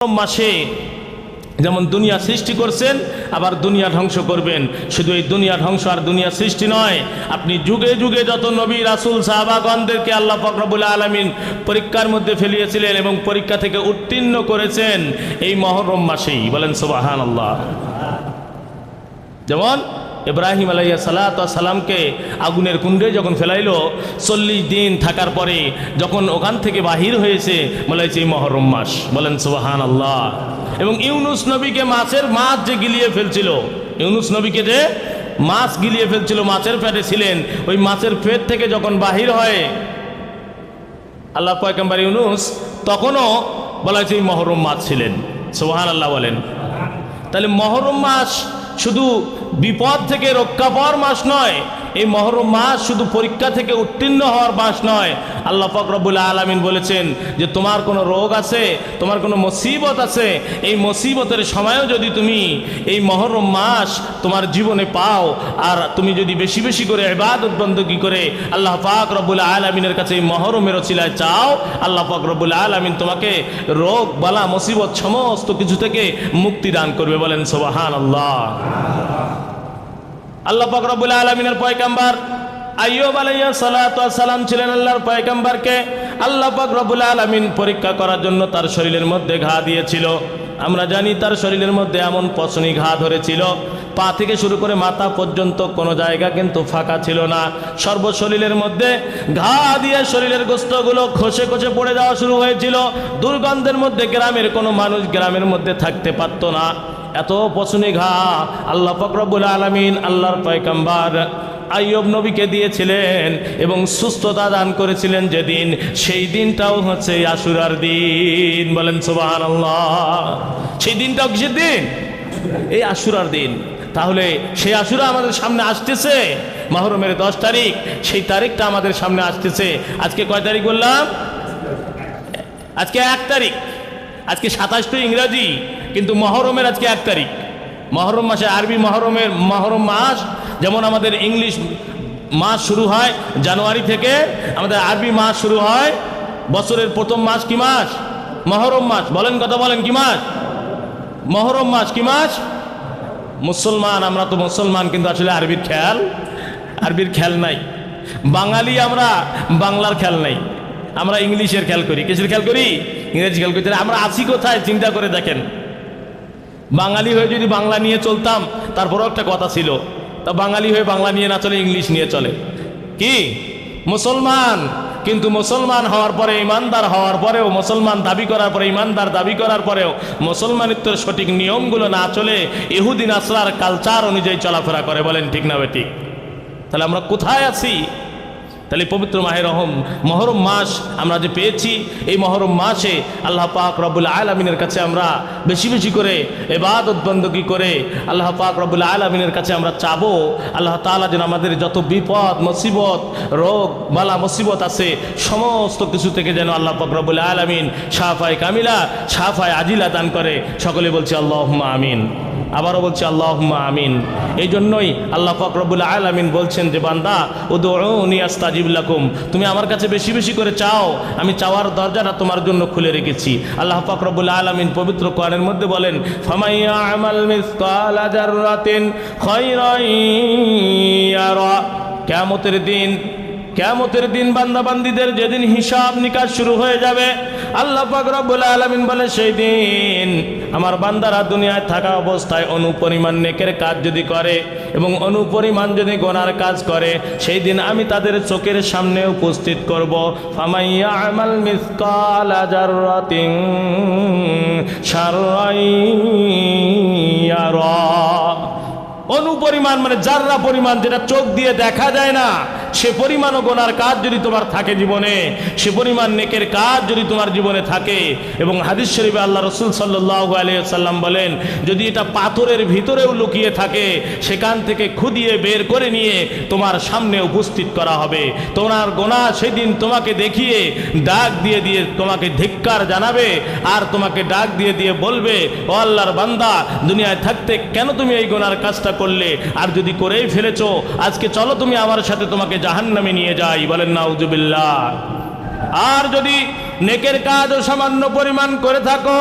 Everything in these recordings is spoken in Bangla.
মাসে যেমন দুনিয়া সৃষ্টি করছেন, আবার দুনিয়া ধ্বংস করবেন। শুধু এই দুনিয়া ধ্বংস আর দুনিয়া সৃষ্টি নয়, আপনি যুগে যুগে যত নবী, রাসুল, সাহাবাগণদেরকে আল্লাহ ফকরবুল আলমিন পরীক্ষার মধ্যে ফেলিয়েছিলেন এবং পরীক্ষা থেকে উত্তীর্ণ করেছেন, এই মহরম মাসেই। বলেন সুবাহান আল্লাহ যেমন ইব্রাহিম আলাইয়া সালাত সালামকে আগুনের কুণ্ডে যখন ফেলাইলো, চল্লিশ দিন থাকার পরে যখন ওখান থেকে বাহির হয়েছে বলে এই মহরম মাস। বলেন সুবাহান আল্লাহ এবং ইউনুস নবীকে মাছের মাছ যে গিলিয়ে ফেলছিল, ইউনুস নবীকে যে মাছ গিলিয়ে ফেলছিল, মাছের পেটে ছিলেন, ওই মাছের পেট থেকে যখন বাহির হয়, আল্লাহ পয়কাম্বার ইউনুস তখনও বলা হয়েছে মহরম মাস ছিলেন। সোহান আল্লাহ বলেন। তাহলে মহরম মাস শুধু বিপদ থেকে রক্ষা পাওয়ার মাস নয়। এই মহরম মাস শুধু পরীক্ষা থেকে উত্তীর্ণ হওয়ার মাস নয়। আল্লাহ ফকরবুল আলমিন বলেছেন যে, তোমার কোনো রোগ আছে? তোমার কোনো মুসিবত আছে? এই মুসিবতের সময়ও যদি তুমি এই মহরম মাস তোমার জীবনে পাও, আর তুমি যদি বেশি বেশি করে এবাদত বন্দী করে আল্লাহ পাক রব্বুল আলমিনের কাছে এই মহরমের ওসিলায় চাও, আল্লাহ পাক রব্বুল আলমিন তোমাকে রোগ, বালা, মুসিবত, সমস্ত কিছু থেকে মুক্তি দান করবে। বলেন সোবাহান আল্লাহ আল্লাহ পাক রব্বুল আলমিনের পয়কাম্বার আইয়ুব আলাইয়া সালাম ছিলেন আল্লাহর পয়কাম্বারকে আল্লাহ পাক রব্বুল আলমিন পরীক্ষা করার জন্য তার শরীরের মধ্যে ঘা দিয়েছিল। আমরা জানি তার শরীরের মধ্যে এমন পছনি ঘা ধরেছিল। পা থেকে শুরু করে মাথা পর্যন্ত কোনো জায়গা কিন্তু ফাঁকা ছিল না। সর্ব শরীরের মধ্যে ঘা দিয়ে শরীরের গোস্তগুলো খসে খসে পড়ে যাওয়া শুরু হয়েছিল। দুর্গন্ধের মধ্যে গ্রামের কোনো মানুষ গ্রামের মধ্যে থাকতে পারতো না। এত পছনি ঘা আল্লাহ ফকরবুল আলমিন আল্লাহর পয়কাম্বার আইয়ব নবীকে দিয়েছিলেন এবং সুস্থতা দান করেছিলেন যেদিন, সেই দিনটাও হচ্ছে আশুরার দিন। বলেন সুবাহ সেই দিনটাও কিসের দিন? এই আশুরার দিন। তাহলে সেই আশুরা আমাদের সামনে আসতেছে মহরমের দশ তারিখ, সেই তারিখটা আমাদের সামনে আসতেছে। আজকে কয় তারিখ বললাম? আজকে এক তারিখ। আজকে সাতাশ তো ইংরাজি, কিন্তু মহরমের আজকে এক তারিখ। মহরম মাসে আরবি মহরমের মহরম মাস, যেমন আমাদের ইংলিশ মাস শুরু হয় জানুয়ারি থেকে, আমাদের আরবি মাস শুরু হয় বছরের প্রথম মাস কি মাস? মহরম মাস। বলেন কথা বলেন, কি মাস? মহরম মাস কি মাস? মুসলমান, আমরা তো মুসলমান, কিন্তু আসলে আরবির খেয়াল আরবির খেয়াল নাই। বাঙালি আমরা, বাংলার খেয়াল নাই। আমরা ইংলিশের খেয়াল করি। কিসের খেয়াল করি? ইংরেজি খেয়াল করি। তাহলে আমরা আছি কোথায়? চিন্তা করে দেখেন। বাঙালি হয়ে যদি বাংলা নিয়ে চলতাম, তারপরেও একটা কথা ছিল, তা বাঙালি হয়ে বাংলা নিয়ে না চলে, ইংলিশ নিয়ে চলে। কি? মুসলমান। কিন্তু মুসলমান হওয়ার পরে, ইমানদার হওয়ার পরেও, মুসলমান দাবি করার পরে, ইমানদার দাবি করার পরেও, মুসলমানিত্বের সঠিক নিয়মগুলো না চলে ইহুদিন আসলার কালচার অনুযায়ী চলাফেরা করে বলেন ঠিক না বেঠিক তাহলে আমরা কোথায় আছি? তাহলে পবিত্র মাহের রহম, মহরম মাস আমরা যে পেয়েছি, এই মহরম মাসে আল্লাহ পাক রব্বুল আলমিনের কাছে আমরা বেশি বেশি করে এবাদত বন্দী করে আল্লাহ পাক রব্বুল আলমিনের কাছে আমরা চাবো। আল্লাহ তালা যেন আমাদের যত বিপদ, মুসিবত, রোগ, বালা, মুসিবত আছে, সমস্ত কিছু থেকে যেন আল্লাহ পাক রব্বুল আলমিন সাফায় কামিলা সাফায় আজিলা দান করে। সকলে বলছে আল্লাহ আমিন। আবারও বলছে আল্লাহ আমিন। এই জন্যই আল্লাহ ফকরবুল আলমিন বলছেন যে, বান্দা উদৌনি আস্তাজিবুল্লাকুম তুমি আমার কাছে বেশি বেশি করে চাও। আমি চাওয়ার দরজাটা তোমার জন্য খুলে রেখেছি। আল্লাহ ফকরবুল আলমিন পবিত্র কোরআনের মধ্যে বলেন ফামাইয়া আমাল কিয়ামতের দিন কেমতের দিন বান্দাবান্দিদের যেদিন হিসাব নিকাশ শুরু হয়ে যাবে, আল্লাহ রব্বুল আলামিন বলে, সেই দিন আমার বান্দারা দুনিয়ায় থাকা অবস্থায় অনুপরিমাণ নেকের কাজ যদি করে এবং অনুপরিমাণ যদি গোনার কাজ করে, সেই দিন আমি তাদের চোখের সামনে উপস্থিত করব। শাররাইয়ারা অনুপরিমাণ মানে যার্রা পরিমাণ যেটা চোখ দিয়ে দেখা যায় না সে পরিমাণ গোনার কাজ যদি তোমার থাকে জীবনে, সে পরিমাণ নেকের কাজ যদি তোমার জীবনে থাকে। এবং হাদিস শরীফে আল্লাহ রসুল সাল্লাহ সাল্লাম বলেন, যদি এটা পাথরের ভিতরেও লুকিয়ে থাকে, সেখান থেকে খুদিয়ে বের করে নিয়ে তোমার সামনে উপস্থিত করা হবে। তোমার গোনা সেদিন তোমাকে দেখিয়ে ডাক দিয়ে দিয়ে তোমাকে ধিক্কার জানাবে আর তোমাকে ডাক দিয়ে দিয়ে বলবে, ও আল্লাহর বান্দা, দুনিয়ায় থাকতে কেন তুমি এই গোনার কাজটা করলে? আর যদি করেই ফেলেছো, আজকে চলো তুমি আমার সাথে তোমাকে জাহান্নামে নিয়ে যাই, বলেন না উজুবিল্লাহ আর যদি নেকের কাজও সামান্য পরিমাণ করে থাকো,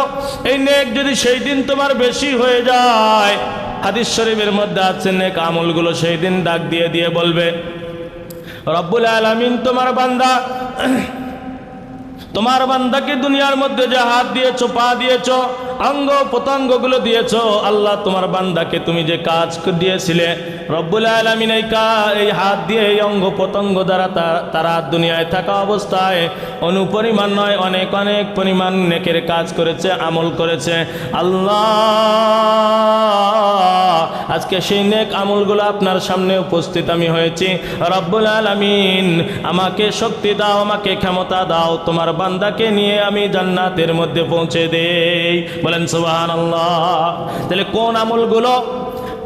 এই নেক যদি সেই দিন তোমার বেশি হয়ে যায়, হাদিস শরীফের মধ্যে আছে, নেক আমলগুলো সেই দিন ডাক দিয়ে দিয়ে বলবে, রব্বুল আলামিন, তোমার বান্দা, তোমার বান্দাকে দুনিয়ার মধ্যে যে হাত দিয়েছ, পা দিয়েছ অঙ্গ প্রত্যঙ্গগুলো দিয়েছ, আল্লাহ তোমার বান্দাকে তুমি যে কাজ দিয়েছিলে, রব্বুল আলমিন এই কা, এই হাত দিয়ে এই অঙ্গ প্রত্যঙ্গ দ্বারা তার- দুনিয়ায় থাকা অবস্থায় অনুপরিমাণ নয়, অনেক অনেক পরিমাণ নেকের কাজ করেছে, আমল করেছে। আল্লাহ, আজকে সেই নেক আমলগুলো আপনার সামনে উপস্থিত আমি হয়েছি। রব্বুল আলামিন, আমাকে শক্তি দাও, আমাকে ক্ষমতা দাও, তোমার বান্দাকে নিয়ে আমি জান্নাতের মধ্যে পৌঁছে দেই। বলেন সুবাহান আল্লাহ তাহলে কোন আমলগুলো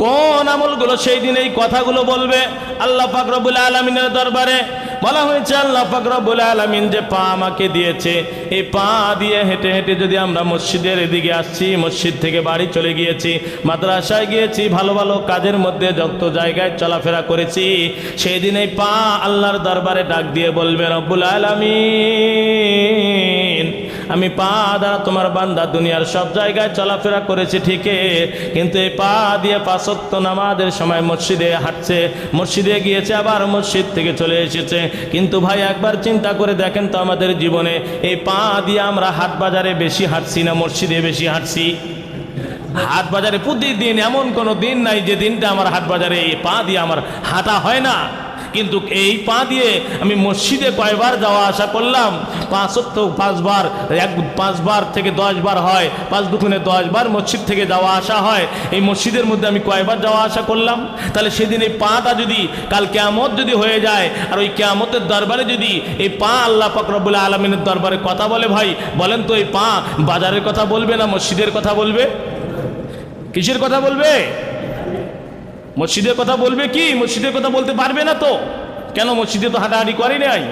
কোন আমলগুলো সেই দিন এই কথাগুলো বলবে? আল্লাহ পাক রব্বুল আলমিনের দরবারে বলা হয়েছে, আল্লাহ পাক রব্বুল আলামিন যে পা আমাকে দিয়েছে, এই পা দিয়ে হেঁটে হেঁটে যদি আমরা মসজিদের এদিকে আসছি, মসজিদ থেকে বাড়ি চলে গিয়েছি, মাদ্রাসায় গিয়েছি, ভালো ভালো কাজের মধ্যে যত জায়গায় চলাফেরা করেছি সেই দিন এই পা আল্লাহর দরবারে ডাক দিয়ে বলবে, রব্বুল আলামিন। আমি পা দ্বারা তোমার বান্দা দুনিয়ার সব জায়গায় চলাফেরা করেছি, ঠিকই। কিন্তু এই পা দিয়ে পাঁচত্ব নামাজের সময় মসজিদে হাঁটছে, মসজিদে গিয়েছে, আবার মসজিদ থেকে চলে এসেছে। কিন্তু ভাই, একবার চিন্তা করে দেখেন তো আমাদের জীবনে, এই পা দিয়ে আমরা হাট বাজারে বেশি হাঁটছি না মসজিদে বেশি হাঁটছি? হাট বাজারে প্রতিদিন এমন কোনো দিন নাই যে দিনটা আমার হাট বাজারে এই পা দিয়ে আমার হাঁটা হয় না। কিন্তু এই পা দিয়ে আমি মসজিদে কয়বার যাওয়া আসা করলাম পাঁচত্ব পাঁচবার, এক, পাঁচবার থেকে দশবার হয়, পাঁচ দুগুণে দশবার মসজিদ থেকে যাওয়া আসা হয়। এই মসজিদের মধ্যে আমি কয়বার যাওয়া আসা করলাম? তাহলে সেদিন এই পাটা যদি কাল কেয়ামত যদি হয়ে যায়, আর ওই কেয়ামতের দরবারে যদি এই পা আল্লাহ ফকরবুল্লাহ আলমিনের দরবারে কথা বলে ভাই, বলেন তো এই পা বাজারের কথা বলবে না মসজিদের কথা বলবে? কিসের কথা বলবে? মসজিদের কথা বলবে কি? মসজিদের কথা বলতে পারবে না তো। কেন মসজিদে তো হাঁটাহাঁটি করে নাই?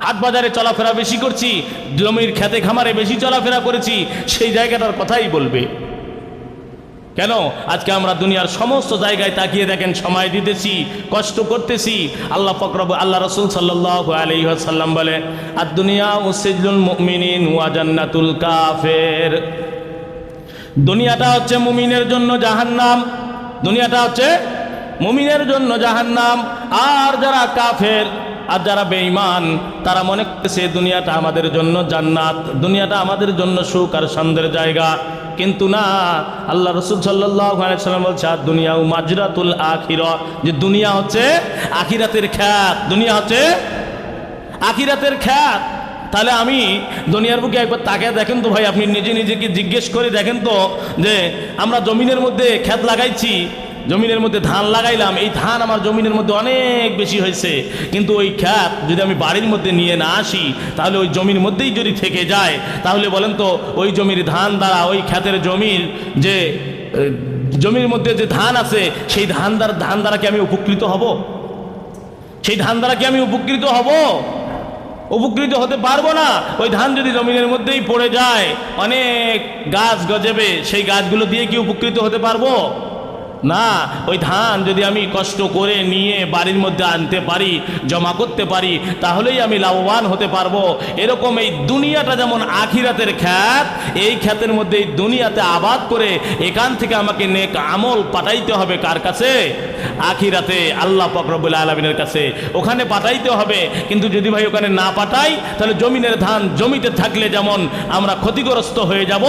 হাট বাজারে চলাফেরা বেশি করছি, জমির খেতে খামারে বেশি চলাফেরা করেছি, সেই জায়গাটার কথাই বলবে। কেন? আজকে আমরা দুনিয়ার সমস্ত জায়গায় তাকিয়ে দেখেন, সময় দিতেছি, কষ্ট করতেছি। আল্লাহ ফকরব আল্লাহ রসুল সাল্লাহ আলহিহাসাল্লাম বলে আর দুনিয়া উসিজুল মুমিনিন ওয়াজান্নাতুল কাফের। দুনিয়াটা হচ্ছে মুমিনের জন্য জাহান্নাম দুনিয়াটা হচ্ছে মুমিনের জন্য জাহান্নাম। আর যারা কাফের, আর যারা বেঈমান, তারা মনে করছে দুনিয়াটা আমাদের জন্য জান্নাত, দুনিয়াটা আমাদের জন্য সুখ আর সন্দের জায়গা। কিন্তু না, আল্লাহ রসুল সাল্লাম বলছে, আর দুনিয়া ও মাজরাতুল আখির যে দুনিয়া হচ্ছে আখিরাতের খ্যাত, দুনিয়া হচ্ছে আখিরাতের খ্যাত। তাহলে আমি দুনিয়ার বুকে একবার তাকে দেখেন তো ভাই, আপনি নিজে নিজেকে জিজ্ঞেস করে দেখেন তো যে আমরা জমিনের মধ্যে খ্যাত লাগাইছি, জমিনের মধ্যে ধান লাগাইলাম, এই ধান আমার জমিনের মধ্যে অনেক বেশি হয়েছে। কিন্তু ওই খ্যাত যদি আমি বাড়ির মধ্যে নিয়ে না আসি, তাহলে ওই জমির মধ্যেই যদি থেকে যায়, তাহলে বলেন তো ওই জমির ধান দ্বারা, ওই খ্যাতের জমির যে, জমির মধ্যে যে ধান আছে, সেই ধান দ্বারা ধান দ্বারা কি আমি উপকৃত হব? সেই ধান দ্বারা কি আমি উপকৃত হব? উপকৃত হতে পারব না। ওই ধান যদি জমিনের মধ্যেই পড়ে যায়, অনেক গাছ গজেবে, সেই গাছগুলো দিয়ে কি উপকৃত হতে পারব? না, ওই ধান যদি আমি কষ্ট করে নিয়ে বাড়ির মধ্যে আনতে পারি, জমা করতে পারি, তাহলেই আমি লাভবান হতে পারব। এরকম এই দুনিয়াটা যেমন আখিরাতের খ্যাত, এই খ্যাতের মধ্যে এই দুনিয়াতে আবাদ করে এখান থেকে আমাকে নেক আমল পাঠাইতে হবে কার কাছে? আখিরাতে আল্লাহ ফকরবুল আলমিনের কাছে। ওখানে পাঠাইতে হবে, কিন্তু যদি ভাই ওখানে না পাঠাই, তাহলে জমিনের ধান জমিতে থাকলে যেমন আমরা ক্ষতিগ্রস্ত হয়ে যাব,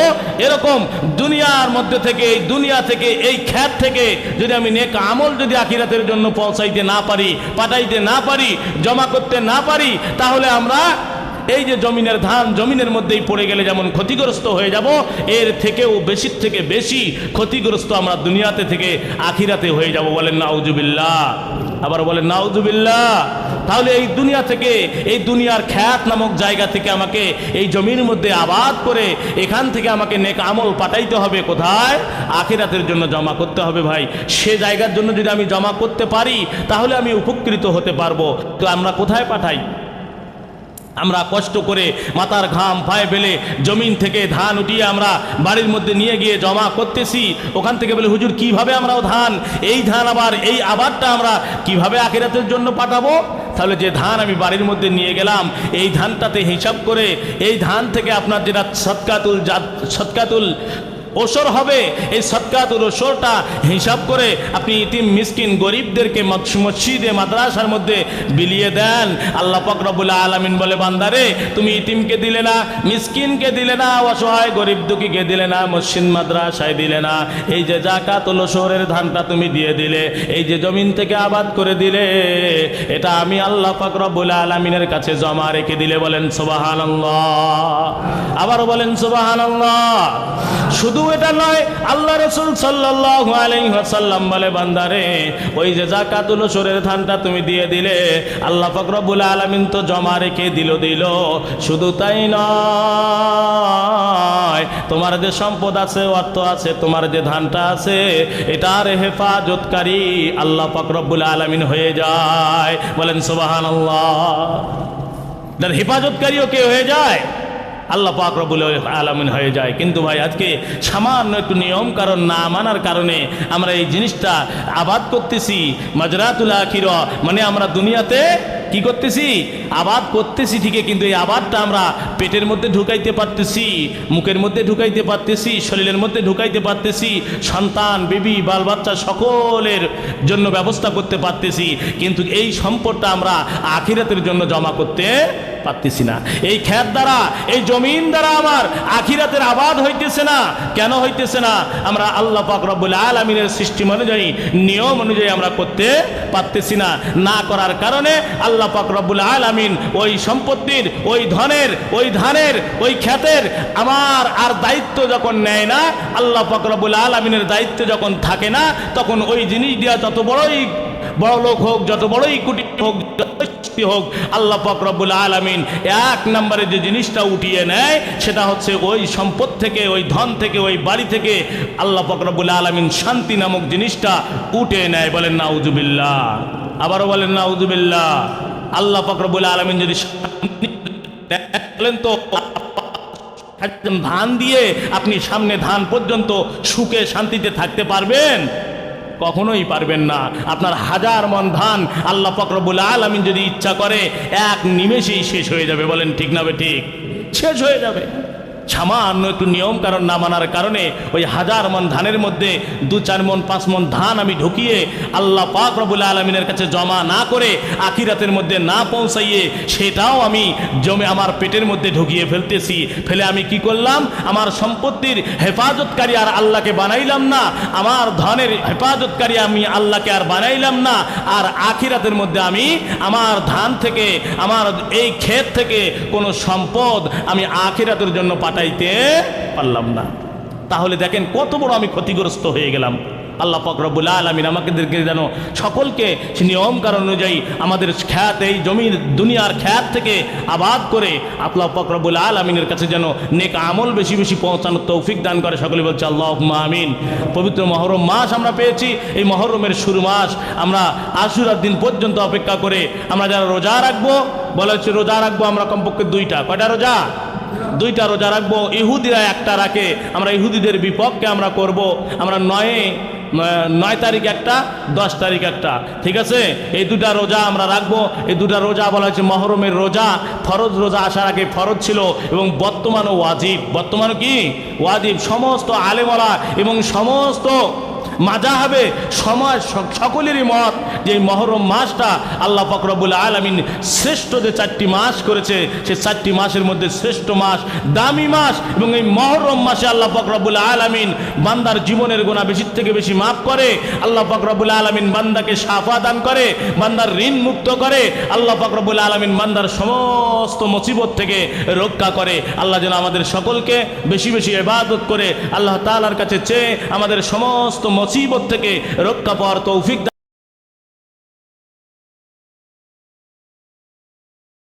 এরকম দুনিয়ার মধ্যে থেকে, এই দুনিয়া থেকে, এই খ্যাত থেকে যদি আমি নেক আমল যদি আখিরাতের জন্য পৌঁছাইতে না পারি, পাঠাইতে না পারি, জমা করতে না পারি, তাহলে আমরা এই যে জমিনের ধান জমিনের মধ্যেই পড়ে গেলে যেমন ক্ষতিগ্রস্ত হয়ে যাব, এর থেকেও বেশির থেকে বেশি ক্ষতিগ্রস্ত আমরা দুনিয়াতে থেকে আখিরাতে হয়ে যাব বলেন নাউজুবিল্লাহ। আবার বলেন নাউজুবিল্লাহ। তাহলে এই দুনিয়া থেকে, এই দুনিয়ার খ্যাত নামক জায়গা থেকে আমাকে এই জমির মধ্যে আবাদ করে এখান থেকে আমাকে নেক আমল পাঠাইতে হবে কোথায়? আখিরাতের জন্য জমা করতে হবে ভাই। সে জায়গার জন্য যদি আমি জমা করতে পারি, তাহলে আমি উপকৃত হতে পারব। তো আমরা কোথায় পাঠাই? আমরা কষ্ট করে মাথার ঘাম পায়ে বেলে জমিন থেকে ধান উঠিয়ে আমরা বাড়ির মধ্যে নিয়ে গিয়ে জমা করতেছি। ওখান থেকে বলে, হুজুর, কীভাবে আমরাও ধান? এই ধান আবার, এই আবারটা আমরা কীভাবে আখিরাতের জন্য পাঠাবো? তাহলে যে ধান আমি বাড়ির মধ্যে নিয়ে গেলাম, এই ধানটাতে হিসাব করে, এই ধান থেকে আপনার যেটা সৎকাতুল জাত সৎকাতুল ওসর হবে। এই সৎকাতুল ওসরটা হিসাব করে আপনি ইতিম মিসকিন গরিবদেরকে মস- মসজিদে, মাদ্রাসার মধ্যে বিলিয়ে দেন। আল্লাহ ফকরবুল্লা আলমিন বলে, বান্দারে, তুমি ইতিমকে দিলে না, মিসকিনকে দিলে না, অসহায় গরিব দুঃখীকে দিলে না, মসজিদ, মাদ্রাসায় দিলে না। এই যে জাকাতুল ওসরের ধানটা তুমি দিয়ে দিলে, এই যে জমিন থেকে আবাদ করে দিলে, এটা আমি আল্লাহ ফকরবুল্লা আলমিনের কাছে জমা রেখে দিলে বলেন সোবাহান আবারও বলেন সোবাহান শুধু এটা নয়, আল্লাহ রসুল আলাইসাল্লাম বলে, বান্দারে, ওই যে জাকাতুল ওসরের ধানটা তুমি দিয়ে দিলে, আল্লাহ ফকরবুল আলমিন তো জমা রেখে দিল দিল। শুধু তাই নয়, তোমার যে সম্পদ আছে, অর্থ আছে, তোমার যে ধানটা আছে, এটার হেফাজতকারী আল্লাহ ফকরবুল আলমিন হয়ে যায়। বলেন সুবাহান আল্লাহ হেফাজতকারীও কে হয়ে যায়? আল্লাহ পাক রবুল আলমিন হয়ে যায়। কিন্তু ভাই, আজকে সামান্য একটু নিয়ম কারণ না মানার কারণে আমরা এই জিনিসটা আবাদ করতেছি। মাজরাতুল আখির মানে আমরা দুনিয়াতে কি করতেছি? আবাদ করতেছি ঠিকই, কিন্তু এই আবাদটা আমরা পেটের মধ্যে ঢুকাইতে পারতেছি, মুখের মধ্যে ঢুকাইতে পারতেছি, শরীরের মধ্যে ঢুকাইতে পারতেছি, সন্তান, বেবি, বাল বাচ্চা সকলের জন্য ব্যবস্থা করতে পারতেছি। কিন্তু এই সম্পদটা আমরা আখিরাতের জন্য জমা করতে পারতেছি না। এই খ্যাত দ্বারা, এই জমিন দ্বারা আমার আখিরাতের আবাদ হইতেছে না। কেন হইতেছে না? আমরা আল্লাহ রব্বুল আলমিনের সৃষ্টি অনুযায়ী, নিয়ম অনুযায়ী আমরা করতে পারতেছি না। না করার কারণে আল্লাহ রব্বুল আলমিন ওই সম্পত্তির, ওই ধনের, ওই ধানের, ওই খ্যাতের আমার আর দায়িত্ব যখন নেয় না, আল্লাহ রব্বুল আলমিনের দায়িত্ব যখন থাকে না, তখন ওই জিনিস দিয়া যত বড়ই বড় লোক হোক, যত বড়ই কুটি হোক শক্তি হোক, আল্লাহ পাক রব্বুল আলামিন এক নম্বরে যে জিনিসটা উঠিয়ে নেয়, সেটা হচ্ছে ওই সম্পদ থেকে, ওই ধন থেকে, ওই বাড়ি থেকে আল্লাহ পাক রব্বুল আলামিন শান্তি নামক জিনিসটা উঠে নেয় বলেন, নাউজুবিল্লাহ। আবারও বলেন, নাউজুবিল্লাহ। আল্লাহ পাক রব্বুল আলামিন যদি তো ধান দিয়ে আপনি সামনে ধান পর্যন্ত সুখে শান্তিতে থাকতে পারবেন? কখনোই পারবেন না। আপনার হাজার মন ধান আল্লাহ ফকরবুল আলমিন যদি ইচ্ছা করে, এক নিমেষেই শেষ হয়ে যাবে। বলেন, ঠিক না ঠিক? শেষ হয়ে যাবে। সামান্য একটু নিয়ম কারণ না মানার কারণে ওই হাজার মন ধানের মধ্যে দু চার মন, পাঁচ মন ধান আমি ঢুকিয়ে আল্লাহ পাক রবুল আলমিনের কাছে জমা না করে আখিরাতের মধ্যে না পৌঁছাইয়ে সেটাও আমি জমে আমার পেটের মধ্যে ঢুকিয়ে ফেলতেছি। ফেলে আমি কি করলাম? আমার সম্পত্তির হেফাজতকারী আর আল্লাহকে বানাইলাম না। আমার ধনের হেফাজতকারী আমি আল্লাহকে আর বানাইলাম না। আর আখিরাতের মধ্যে আমি আমার ধান থেকে, আমার এই ক্ষেত থেকে কোনো সম্পদ আমি আখিরাতের জন্য পাঠাইতে পারলাম না। তাহলে দেখেন কত বড় আমি ক্ষতিগ্রস্ত হয়ে গেলাম। আল্লাহ ফকরবুল আলমিন আমাদেরকে যেন সকলকে নিয়ম কারণ অনুযায়ী আমাদের খ্যাত এই জমির দুনিয়ার খ্যাত থেকে আবাদ করে আল্লাহ ফকরবুল আলমিনের কাছে যেন নেক আমল বেশি বেশি পৌঁছানোর তৌফিক দান করে। সকলে বলছে আল্লাহ আমিন। পবিত্র মহরম মাস আমরা পেয়েছি। এই মহরমের শুরু মাস আমরা আশুরার দিন পর্যন্ত অপেক্ষা করে আমরা যারা রোজা রাখব, বলা হচ্ছে রোজা রাখব আমরা কমপক্ষে দুইটা। কয়টা রোজা? দুইটা রোজা রাখব, ইহুদিরা একটা রাখে, আমরা ইহুদিদের বিপক্ষে আমরা করব। আমরা নয়ে নয়- তারিখ একটা, দশ তারিখ একটা, ঠিক আছে? এই দুটা রোজা আমরা রাখব। এই দুটা রোজা বলা হচ্ছে মহরমের রোজা। ফরজ রোজা আসার আগে ফরজ ছিল এবং বর্তমানও ওয়াজিব। বর্তমানও কি? ওয়াজিব। সমস্ত আলেমলা এবং সমস্ত মাজা হবে সমাজ, সকলেরই মত যে মহরম মাসটা আল্লাহ ফকরবুল আলমিন শ্রেষ্ঠ যে চারটি মাস করেছে, সে চারটি মাসের মধ্যে শ্রেষ্ঠ মাস, দামি মাস এবং এই মহরম মাসে আল্লাহ ফকরবুল আলমিন বান্দার জীবনের গোনা বেশি থেকে বেশি মাফ করে, আল্লাহ ফকরবুল আলমিন বান্দাকে সাফা দান করে, বান্দার ঋণ মুক্ত করে, আল্লাহ ফকরবুল আলমিন বান্দার সমস্ত মুসিবত থেকে রক্ষা করে। আল্লাহ যেন আমাদের সকলকে বেশি বেশি এবাদত করে, আল্লাহ তালার কাছে চেয়ে আমাদের সমস্ত মুসিবত থেকে রক্ষা পাওয়ার তৌফিক